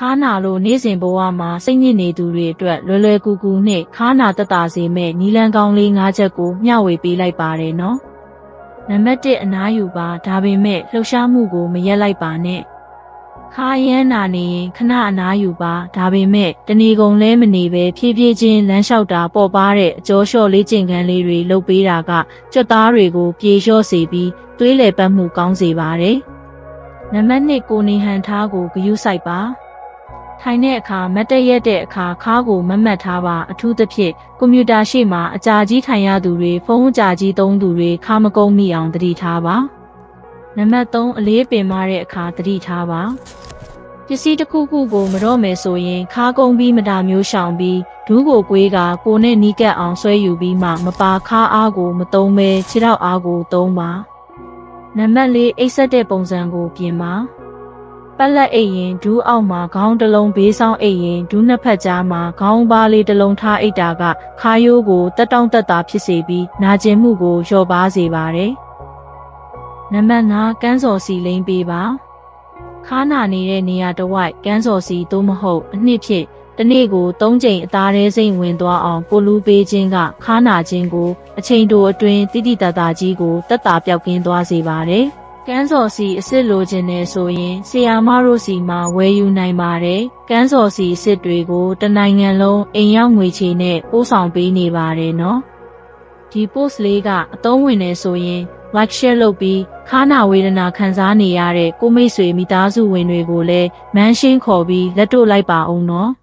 ခါနာလို့နေ့စဉ်ဘဝမှာစိတ်ညစ်နေသူတွေအတွက်လွယ်လွယ်ကူကူနဲ့ခါနာတက်တာစေမဲ့နီလန်ကောင်းလေး၅ချက်ကိုမျှဝေပေးလိုက်ပါတယ်နော်နံပါတ်1အနားယူပါဒါပေမဲ့လှုပ်ရှားမှုကိုမရက်လိုက်ပါနဲ့ခါရမ်းနာနေရင်ခဏအနားယူပါဒါပေမဲ့တဏီကုံလဲမနေပဲဖြည်းဖြည်းချင်းလမ်းလျှောက်တာပေါ်ပါတဲ့အကျော်လျှော့လေးကျင်ကန်းလေးတွေလှုပ်ပေးတာကကြွက်သားတွေကိုပြေလျှော့စေပြီးသွေးလေပတ်မှုကောင်းစေပါတယ်နံပါတ်2ကိုနေဟန်ထားကိုဂယုစိုက်ပါ ထိုင်တဲ့အခါမတ်တက်ရက်တဲ့အခါခါးကိုမတ်မတ်ထားပါအထူးသဖြင့်ကွန်ပျူတာရှေ့မှာအကြာကြီးထိုင်ရသူတွေဖုန်းအကြာကြီးသုံးသူတွေခါမကုန်းမိအောင်တတိထားပါနံပါတ်3အလေးပင်မတဲ့အခါတတိထားပါပစ္စည်းတစ်ခုခုကိုမတော့မယ်ဆိုရင်ခါကုန်းပြီးမတာမျိုးရှောင်ပြီးဒူးကိုကွေးကကိုနဲ့နီးကပ်အောင်ဆွဲယူပြီးမှမပါခါအားကိုမသုံးပဲခြေထောက်အားကိုသုံးပါနံပါတ်4အိတ်ဆက်တဲ့ပုံစံကိုပြင်ပါ ပက်လက်အိတ်ရင်ဒူးအောက်မှာခေါင်းတစ်လုံးဘေးဆောင်အိတ်ရင်ဒူးနှစ်ဖက်ကြားမှာခေါင်းပါလေးတစ်လုံးထားအိတ်တာကခါရိုးကိုတက်တောင့်တက်တာဖြစ်စေပြီးနာကျင်မှုကိုလျော့ပါစေပါတယ်။နံပါတ်5ကန်းစော်စီလိမ့်ပေးပါ။ခါနာနေတဲ့နေရာတစ်ဝိုက်ကန်းစော်စီသို့မဟုတ်အနှစ်ဖြင့်တစ်နေ့ကို၃ချိန်အသားသေးစိမ့်ဝင်သွားအောင်ကိုလူပေးခြင်းကခါနာခြင်းကိုအချိန်တိုအတွင်းတိတိတတ်တာကြီးကိုတက်တာပြောက်ကင်းသွားစေပါတယ်။ ကန်းစော်စီအစ်စ်လိုချင်တယ်ဆိုရင်ဆီယာမတို့စီမှာဝယ်ယူနိုင်ပါတယ်။ကန်းစော်စီအစ်စ်တွေကိုတနိုင်ငံလုံးအိမ်ရောက်ငွေချေနဲ့ပို့ဆောင်ပေးနေပါတယ်နော်။ဒီ post လေးကအသုံးဝင်နေဆိုရင် like share လုပ်ပြီးခါနာဝေဒနာခံစားနေရတဲ့ကိုမိတ်ဆွေမိသားစုဝင်တွေကိုလည်းမန်းရှင်းခေါ်ပြီးလက်တို့လိုက်ပါအောင်နော်။